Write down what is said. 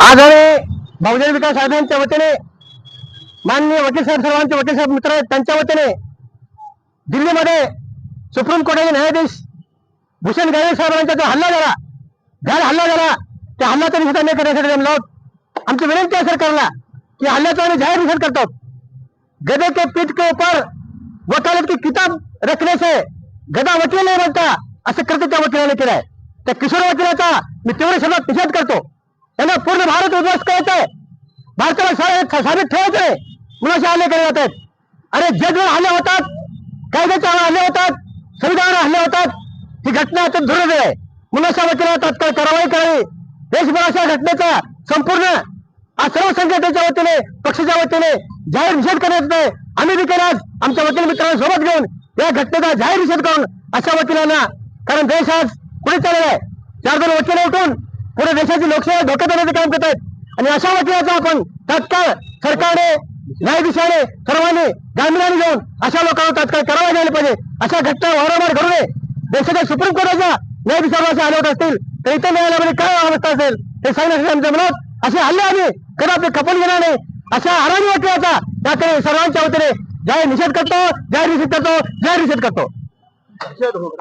आज आम्ही बहुजन विकास आघाडीच्या वतीने माननीय वकील साहेब सर्वांचे वकील साहेब मित्र आहेत त्यांच्या वतीने दिल्लीमध्ये सुप्रीम कोर्टाचे न्यायाधीश भूषण गायकवाड साहेबांचा जो हल्ला झाला घर हल्ला झाला त्या हल्ल्याचा निषेध आम्ही करण्यासाठी जमलो आमची विनंती आहे सरकारला की हल्ल्याचा आम्ही जाहीर निषेध करतो गधे के पीठ के ऊपर वकालत की किताब रखने से गदा वकील नाही बनता असं कृत्य त्या वकिलाने केलंय. त्या किशोर वकिलाचा मी तीव्र शब्दात निषेध करतो. त्यांना पूर्ण भारत उद्ध्वस्त करायचं आहे. भारताला साबित ठेवायचं आहे. मुलाशी हल्ले केले जात आहेत. अरे जजवर हल्ले होतात कायद्याच्या हल्ले होतात संविधानावर हल्ले होतात ही घटना आता दुर्दैव आहे. मुलाच्या वकिलाला तात्काळ कारवाई करावी. देशभराच्या घटनेचा संपूर्ण आज सर्व संघटनेच्या वतीने पक्षाच्या वतीने जाहीर निषेध करण्यात येत आहे. आम्ही देखील आज आमच्या वकील मित्रांना सोबत घेऊन या घटनेचा जाहीर निषेध करून अशा वकिलांना कारण देश आज पुढे चाललेला आहे. चार दोन वकील उठून आपल्या देशाची लोकशाही धोक्यात आणण्याचं काम करत आहेत आणि अशा वकिलाचा आपण तात्काळ सरकारने न्यायाधीशाने सर्वांनी गांभीर्याने घेऊन अशा लोकांना तात्काळ करावा द्यायला पाहिजे. अशा घटना वारंवार घडू नये. देशाच्या सुप्रीम कोर्टाच्या न्यायाधीशांना आले होत असतील तर इतर न्यायालयामध्ये काय अवस्था असेल हे सांगण्यासाठी आमच्या मनात असे हल्ले आम्ही आपले खपवून घेणार नाही. अशा हरामी वकिलाचा त्याकडे सर्वांच्या वतीने जाहीर निषेध करतो जाहीर निषेध करतो जाहीर निषेध करतो.